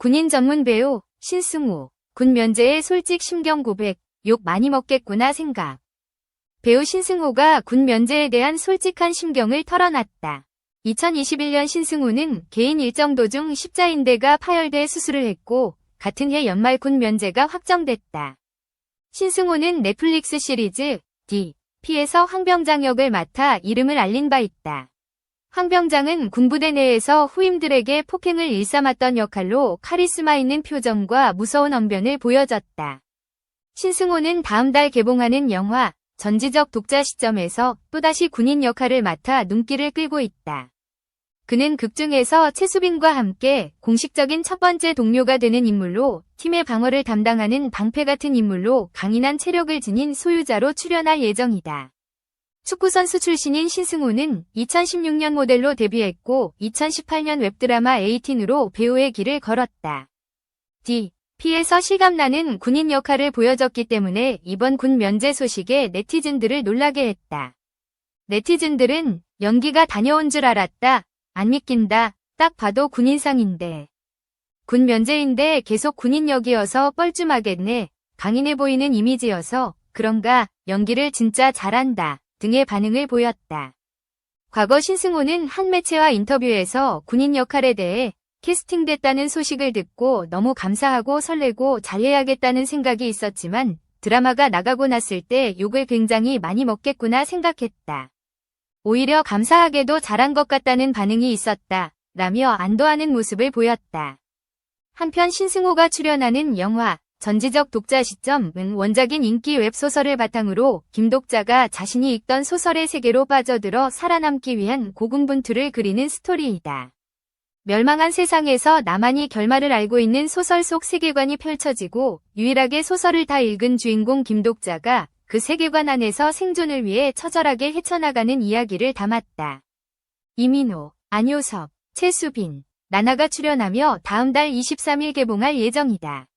군인 전문 배우 신승우 군 면제의 솔직 심경 고백 욕 많이 먹겠구나 생각 배우 신승우가 군 면제에 대한 솔직한 심경을 털어놨다. 2021년 신승우는 개인 일정 도중 십자인대가 파열돼 수술을 했고 같은 해 연말 군 면제가 확정됐다. 신승우는 넷플릭스 시리즈 D, P에서 황병장 역을 맡아 이름을 알린 바 있다. 황병장은 군부대 내에서 후임들에게 폭행을 일삼았던 역할로 카리스마 있는 표정과 무서운 언변을 보여줬다. 신승호는 다음 달 개봉하는 영화 전지적 독자 시점에서 또다시 군인 역할을 맡아 눈길을 끌고 있다. 그는 극중에서 최수빈과 함께 공식적인 첫 번째 동료가 되는 인물로 팀의 방어를 담당하는 방패 같은 인물로 강인한 체력을 지닌 소유자로 출연할 예정이다. 축구선수 출신인 신승우는 2016년 모델로 데뷔했고 2018년 웹드라마 에이틴으로 배우의 길을 걸었다. D. P에서 실감나는 군인 역할을 보여줬기 때문에 이번 군 면제 소식에 네티즌들을 놀라게 했다. 네티즌들은 연기가 다녀온 줄 알았다. 안 믿긴다. 딱 봐도 군인상인데. 군 면제인데 계속 군인 역이어서 뻘쭘하겠네. 강인해 보이는 이미지여서 그런가 연기를 진짜 잘한다. 등의 반응을 보였다. 과거 신승호는 한 매체와 인터뷰에서 군인 역할에 대해 캐스팅됐다는 소식을 듣고 너무 감사하고 설레고 잘해야겠다는 생각이 있었지만 드라마가 나가고 났을 때 욕을 굉장히 많이 먹겠구나 생각했다. 오히려 감사하게도 잘한 것 같다는 반응이 있었다. 라며 안도하는 모습을 보였다. 한편 신승호가 출연하는 영화 전지적 독자 시점은 원작인 인기 웹소설을 바탕으로 김독자가 자신이 읽던 소설의 세계로 빠져들어 살아남기 위한 고군분투를 그리는 스토리이다. 멸망한 세상에서 나만이 결말을 알고 있는 소설 속 세계관이 펼쳐지고 유일하게 소설을 다 읽은 주인공 김독자가 그 세계관 안에서 생존을 위해 처절하게 헤쳐나가는 이야기를 담았다. 이민호, 안효섭, 최수빈, 나나가 출연하며 다음 달 23일 개봉할 예정이다.